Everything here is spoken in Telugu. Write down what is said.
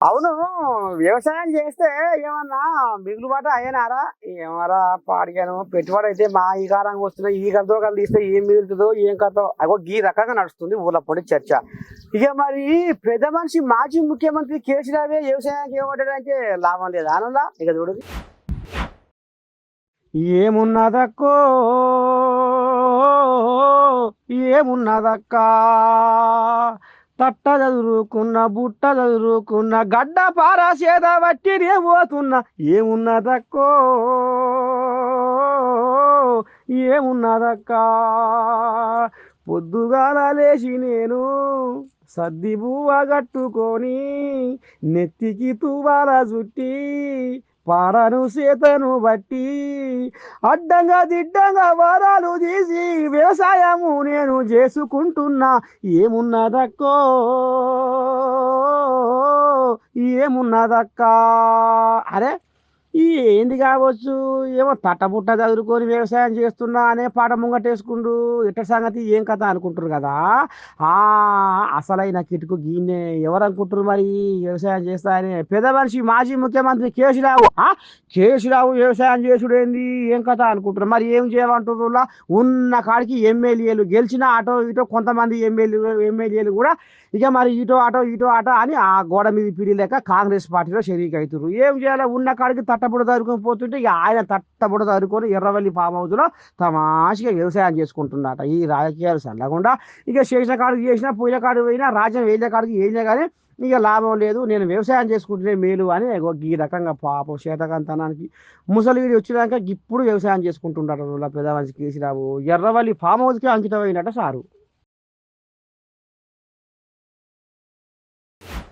అవును వ్యవసాయం చేస్తే ఏమన్నా మిగులుబాటు అయ్యేనారా ఏమరా పాడిగాను పెట్టుబడి అయితే మా ఈ కాలంగా వస్తున్నాయి ఈ కథతో కలిసి తీస్తే ఏం మిగులుతుందో ఏం కథో? అగో ఈ రకంగా నడుస్తుంది ఊర్లో పొడి చర్చ. ఇక మరి పెద్ద మనిషి మాజీ ముఖ్యమంత్రి కేసీఆర్ వ్యవసాయానికి ఏమంటాడంటే లాభం లేదు? ఆనంద ఇక చూడు. ఏమున్నదక్కో? ఏమున్నదక్కా? తట్ట చదురుకున్న బుట్ట చదురుకున్న గడ్డ పార చేత బట్టి పోతున్నా ఏమున్నదక్కో? ఏమున్నదక్కా? పొద్దుగాల లేచి నేను సద్ది బువ్వ కట్టుకొని నెత్తికి తువాల చుట్టి పారను సీతను బట్టి అడ్డంగా దిడ్డంగా వరాలు తీసి వ్యవసాయము నేను చేసుకుంటున్నా. ఏమున్నదక్కో? ఏమున్నదక్కా? అరే ఈ ఏంది కావచ్చు? ఏమో తట్టబుట్ట చదువుకొని వ్యవసాయం చేస్తున్నా అనే పాట ముంగటేసుకుండు ఇట్ట సంగతి? ఏం కథ అనుకుంటారు కదా? ఆ అసలైన కిటుకు గీనే ఎవరు అనుకుంటారు మరి? వ్యవసాయం చేస్తా అని పెద్ద మనిషి మాజీ ముఖ్యమంత్రి కేసీరావు ఆ కేసీరావు వ్యవసాయం చేసుడు ఏంది ఏం కథ అనుకుంటారు మరి ఏం చేయమంటారు ఉన్న కాడికి ఎమ్మెల్యేలు గెలిచిన అటో ఇటో కొంతమంది ఎమ్మెల్యే ఎమ్మెల్యేలు కూడా ఇక మరి ఇటో ఆటో ఇటో ఆటో అని ఆ గోడ మీద పిడి లేక కాంగ్రెస్ పార్టీలో షరీక్ అవుతారు ఏం చేయాలి? ఉన్న కాడికి తట్టబుడ చదువుకొని పోతుంటే ఇక ఆయన తట్టబుడ చదువుకొని ఎర్రవల్లి ఫామ్ హౌస్లో తమాషగా వ్యవసాయం చేసుకుంటున్నట ఈ రాజకీయాలు సల్లకుండా ఇక చేసిన కాడికి చేసినా పూజ కాడికి పోయినా రాజ్యం వేసిన కాడికి వేసినా కానీ ఇక లాభం లేదు. నేను వ్యవసాయం చేసుకుంటే మేలు అని ఈ రకంగా పాపం శేతకంతనానికి ముసలిగిరి వచ్చినాక ఇప్పుడు వ్యవసాయం చేసుకుంటుంటారు పెద్ద మనిషి కేసీరావు ఎర్రవల్లి ఫామ్ హౌస్కి అంకితమైనట సారు.